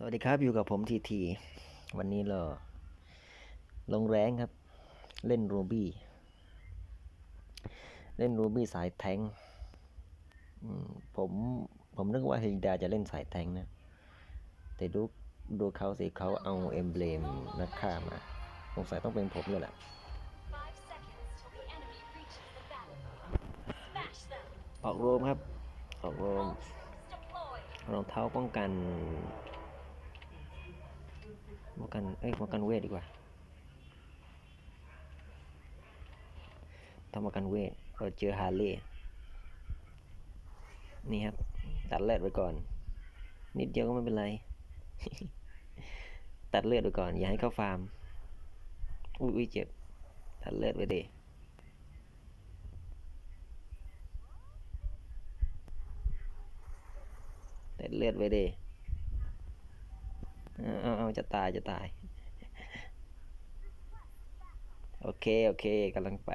สวัสดีครับอยู่กับผมทีที วันนี้เราลงแรงครับ เล่นรูบี้เล่นรูบี้สายแทงผมผมนึกว่าฮิดาจะเล่นสายแทงนะ แต่ดูดูเขาสิเขาเอาเอ็มเบลมนักฆ่ามาสงสัยต้องเป็นผมเลยแหละออกโรมครับ ออกโรมรองเท้าป้องกัน ป้องกัน เอ้ยป้องกันเวทดีกว่าทำป้องกันเวทเราเจอฮาร์เลย์นี่ครับ ตัดเลือดไปก่อน นิดเดียวก็ไม่เป็นไร ตัดเลือดไปก่อน อย่าให้เข้าฟาร์ม อุ้ยเจ็บ ตัดเลือดไปเดตัดเลือดไปเด เอาเอาจะตายจะตาย โอเค โอเคกำลังไป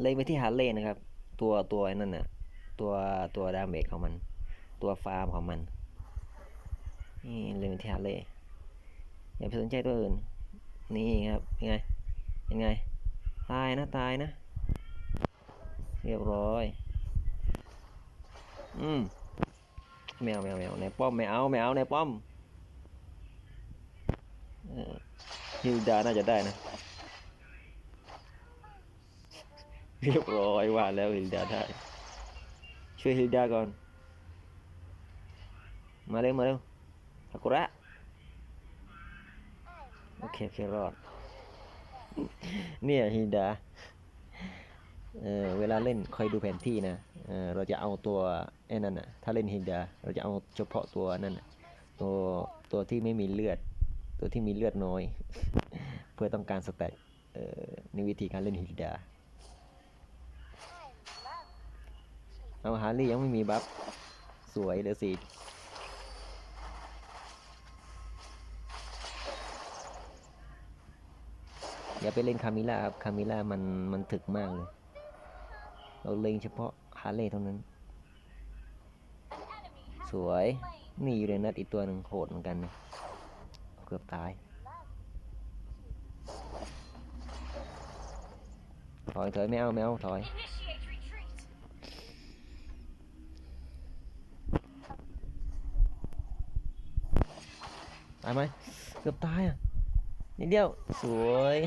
เล็งไปที่ฮาร์เลย์นะครับ ตัวตัวไอ้นั่นน่ะ ตัวตัวดาเมจของมัน ตัวฟาร์มของมัน นี่เล็งไปที่ฮาร์เลย์อย่าไปสนใจตัวอื่น นี่ครับยังไงยังไง ตายนะตายนะ เรียบร้อย อืมแมวแมวแมวในป้อมไม่เอาไม่เอาในป้อมเออฮิลดาน่าจะได้นะ เรียบร้อยว่าแล้วฮิลดาได้ ช่วยฮิลดาก่อน มาเร็วมาเร็วซากุระโอเคโอเครอด เนี่ยฮิลดา เออเวลาเล่นคอยดูแผนที่นะเออเราจะเอาตัวไอ้นั่นน่ะถ้าเล่นฮินดาเราจะเอาเฉพาะตัวนั่นนะตัวตัวที่ไม่มีเลือด ตัวที่มีเลือดน้อย เพื่อต้องการสแต็กเอ่อในวิธีการเล่นฮินดาเอาฮาร์ลี่ยังไม่มีบัฟสวยเหลือสีอย่าไปเล่นคามิล่าครับ คามิล่ามันมันถึกมากเลย เราเล็งเฉพาะฮาร์เลย์เท่านั้น An enemy has สวยนี่อยู่ในนัดอีกตัวหนึ่งโหดเหมือนกันนะเกือบตายถอยถอยไม่เอาไม่เอาถอย initiate retreat. ตายไหมเกือบตายอะนิดเดียวสวย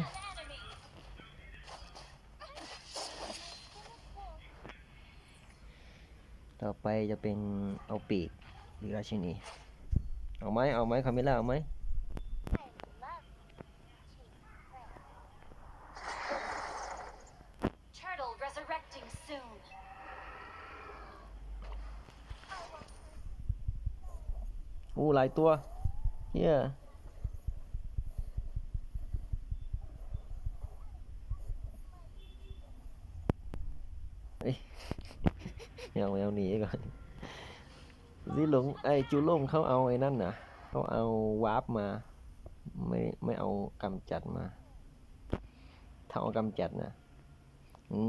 ต่อไปจะเป็นเอาปีกหรือราชินี เอาไหมเอาไหมคาเมล่าเอาไหม Turtle resurrecting soon. อู้หลายตัวเฮียเอ้ย ไม่เอาไม่เอาหนีก่อนสิหลงไอจูล่งเขาเอาไอ้นั่นน่ะเขาเอาวาร์ปมา ไม่ไม่เอากำจัดมาถ้าเอากำจัดนะ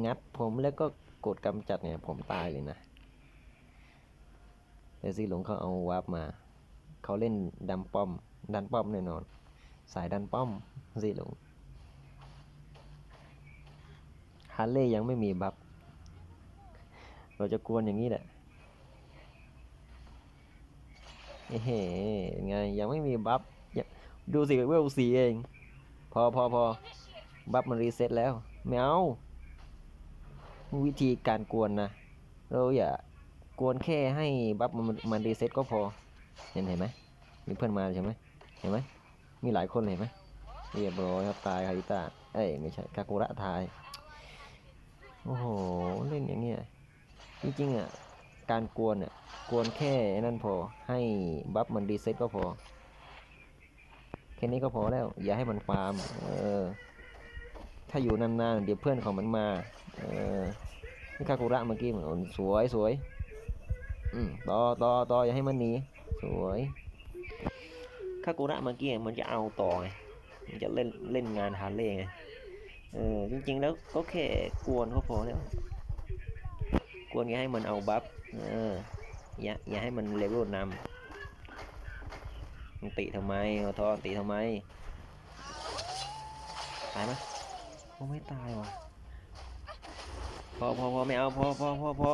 งัดผมแล้วก็กดกำจัดเนี่ย ผมตายเลยนะแต่สิหลงเขาเอาวาร์ปมาเขาเล่นดันป้อม ดันป้อมแน่นอน สายดันป้อมสิหลงฮาร์เลย์ยังไม่มีบัฟ เราจะกวนอย่างนี้แหละเฮ้ยไงยังไม่มีบัฟยังดูสิเวลสีเอง พอพอพอบัฟมันรีเซ็ตแล้วไม่เอาวิธีการกวนนะ เราอย่ากวนแค่ให้บัฟมันมันรีเซ็ตก็พอ เห็นเห็นไหมมีเพื่อนมาใช่ไหมเห็นไหมมีหลายคนเห็นไหมเรียบร้อยครับตายคาริตาเอ้ยไม่ใช่คากุระทาย โอ้โห เล่นอย่างเงี้ย จริงๆอะการกวนอะกวนแค่นั่นพอให้บัฟมันรีเซ็ตก็พอแค่นี้ก็พอแล้ว อย่าให้มันฟาร์มเออถ้าอยู่นานๆเดี๋ยวเพื่อนของมันมาเออนี่คากุระเมื่อกี้เหมือนสวยสวยอืมต่อต่อต่ออย่าให้มันหนีสวยคากุระเมื่อกี้มันจะเอาต่อไงมันจะเล่นเล่นงานฮาร์เลย์ไงเออจริงๆแล้วก็แค่กวนเขาพอแล้ว กวนแกให้มันเอาบัฟเอออย่าอย่าให้มันเลเวลนำมึงติทำไมเอาทอติทำไมตายไหมโอ้ไม่ตายว่ะพอพอพอไม่เอาพอพอพอพอ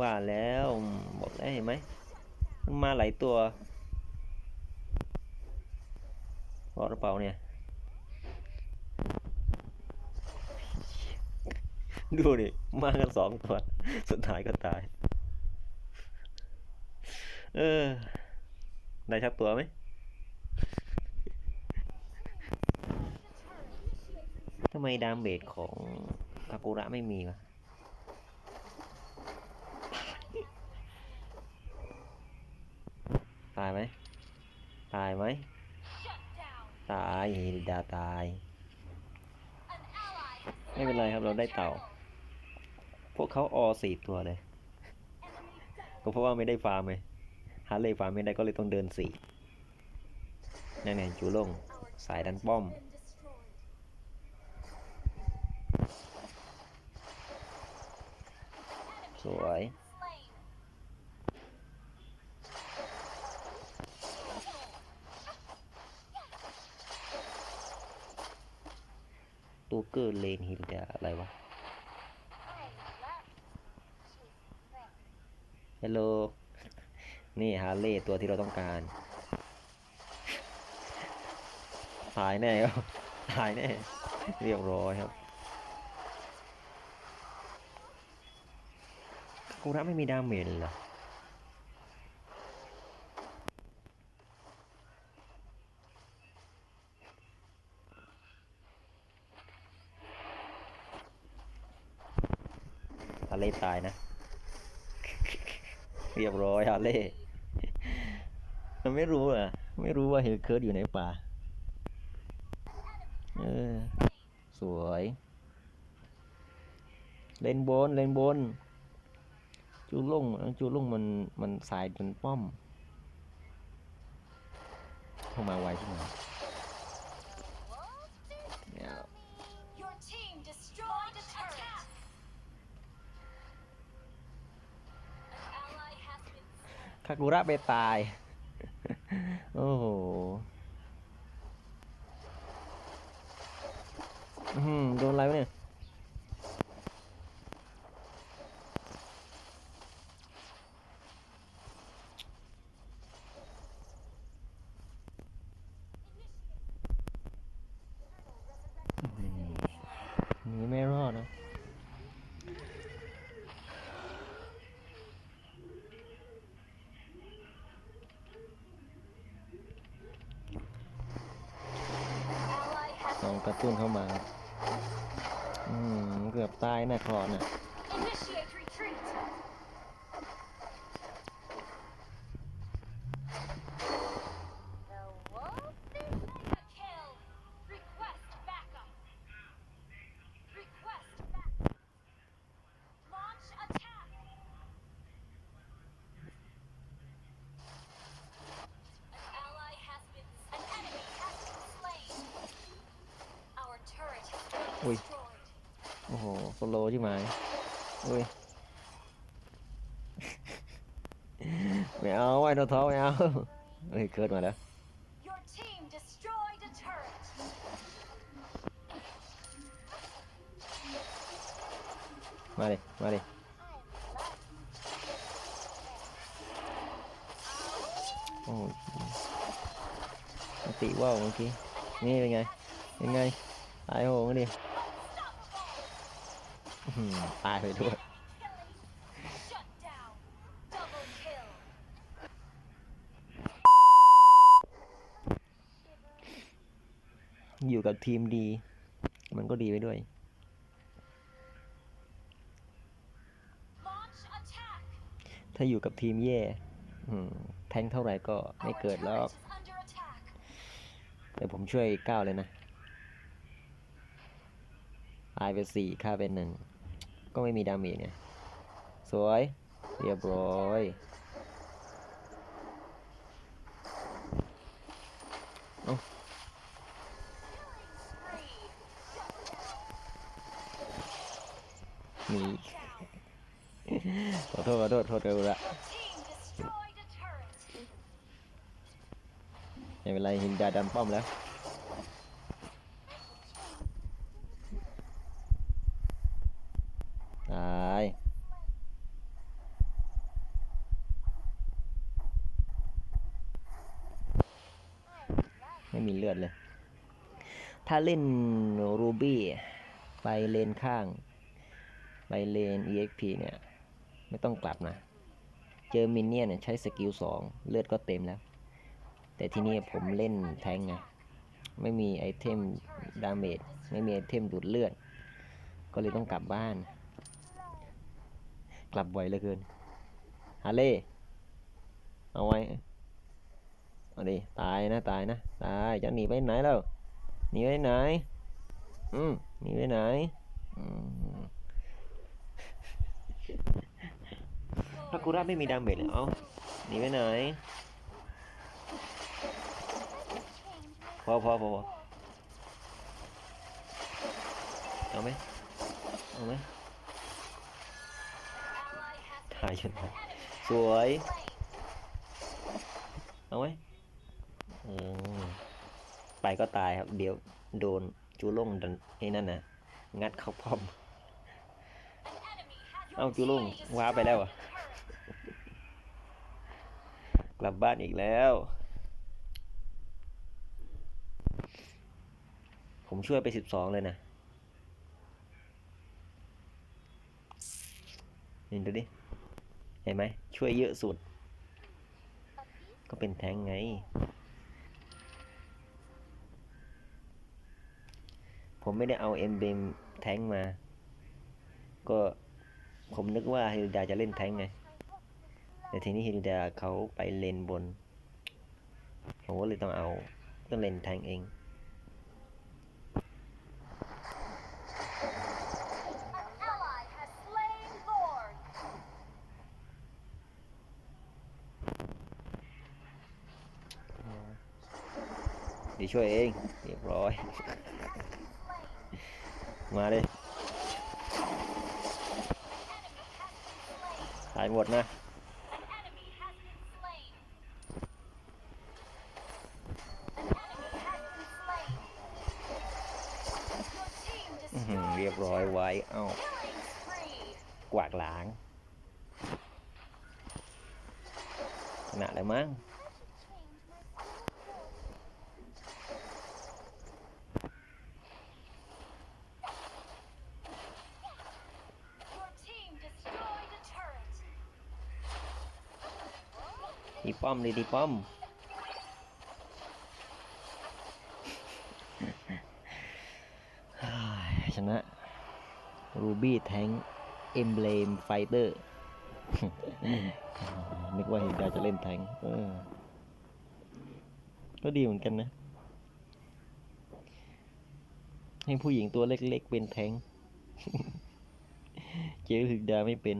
ว่าแล้วบอกได้วเห็นไหมมันมาหลายตัวรอดหรือเปล่าเนี่ย ดูดิมากันสองตัวสุดท้ายก็ตาย เออ ได้ชักตัวไหมทำไมดามเบจของคากุระไม่มีวะตายไหม ตายไหม ตายฮิริดาตาย ไม่เป็นไรครับเราได้เต่า วกเขาออสี่ตัวเลย ก็เพราะว่าไม่ได้ฟาร์มไงฮาร์เลยฟาร์มไม่ได้ก็เลยต้องเดินสี่นั่นไงจูลงสายดันป้อม สวย Slain. ตูเกอร์เลนฮิริดอะไรวะ ฮัลโหล นี่ฮาร์เลย์ตัวที่เราต้องการ ตายแน่ครับตายแน่ เรียบร้อยครับกูรับไม่มีดาเมจเลหรอฮาร์เลตายนะ เรียบร้อยฮาร์เลย์มันไม่รู้อะไม่รู้ว่าเฮลเคิร์ดอยู่ในป่า เออ สวย เลนบน เลนบน จูลุ่งจูลุ่งมัน มันสายจนป้อม เข้ามาไวขึ้นมา คากุระไปตาย โอ้โหอื้อหือโดนอะไรวะเนี่ย หนีไม่รอดนะ ally has ลองกระตุ้นเข้ามา อืม เกือบตายนะคลอนอ่ has been Ui. destroyed. โอ้โหโซโลใช่ไหมอุ้ยไม่เอาไอ้ตัวท้อไม่เอาเฮ้ยเคิร์ดมาแล้ว Your team destroyed a turret. มาดิมาดิโอ้ยอันติว่าวเมื่อกี้ นี่เป็นไง เป็นไงตายโหงดิอื้อหือ ตายไปด้วยอยู่กับทีมดี มันก็ดีไปด้วย ถ้าอยู่กับทีมแย่แทงเท่าไหร่ก็ไม่เกิดแล้ว turret is under attack. แต่ผมช่วยก้าวเลยนะตายไปสี่ฆ่าไปหนึ่ง ก็ไม่มีดาเมจเนี่ยสวย เรียบร้อยมีขอโทษขอโทษโทษเร็วละไม่เป็นไรหินดาดันป้อมแล้ว ตาย ไม่มีเลือดเลย ถ้าเล่นรูบี้ไปเลนข้าง ไปเลน EXP เนี่ย ไม่ต้องกลับนะ เจอมินเนี่ยนเนี่ยใช้สกิลสองเลือดก็เต็มแล้ว แต่ที่นี่ผมเล่นแทงไง ไม่มีไอเทมดาเมจไม่มีไอเทมดูดเลือด ก็เลยต้องกลับบ้าน กลับบ่อยเหลือเกินฮาเล่เอาไว้ เอาดิตายนะตายนะตายจะหนีไปไหนแล้วหนีไปไหน อืมหนีไปไหนอืมพากุระไม่มีดาเมจเลยเอาหนีไปไหนพอพอพอพอเอาไหมเอาไหมถ่ายฉันสวย เอาไหม ไปก็ตายครับ เดี๋ยวโดนจูล่งดันไอ้นั่นน่ะงัดเข้าป้อม เอาจูลุงว้าไปแล้วอะ กลับบ้านอีกแล้ว ผมช่วยไปสิบสองเลยนะนี่ดูดิ เห็นไหม ช่วยเยอะสุด ก็เป็นแทงไง ผมไม่ได้เอาเอ็มเบมแทงมา ก็ผมนึกว่าฮิลดาจะเล่นแทงไง แต่ทีนี้ฮิลดาเขาไปเลนบนผมก็เลยต้องเอาต้องเลนแทงเองเดี๋ยวช่วยเอง เรียบร้อย มาเลยตายหมดนะ An enemy has been slain. An enemy has been slain. Your team อื้อหือ destroyed เรียบ a ร้อย turret. ไว้ เอ้า Killing spree. กวากหลางขนาดแล้วมั้ง Your team destroyed a turret. ตีป้อมเลยตีป้อม ชนะรูบี้แทงเอ็มเบลมไฟเตอร์นึกว่าเห็นดาจะเล่นแทงเออก็ดีเหมือนกันนะ ให้ผู้หญิงตัวเล็กๆเป็นแทง เจอถึกดาไม่เป็น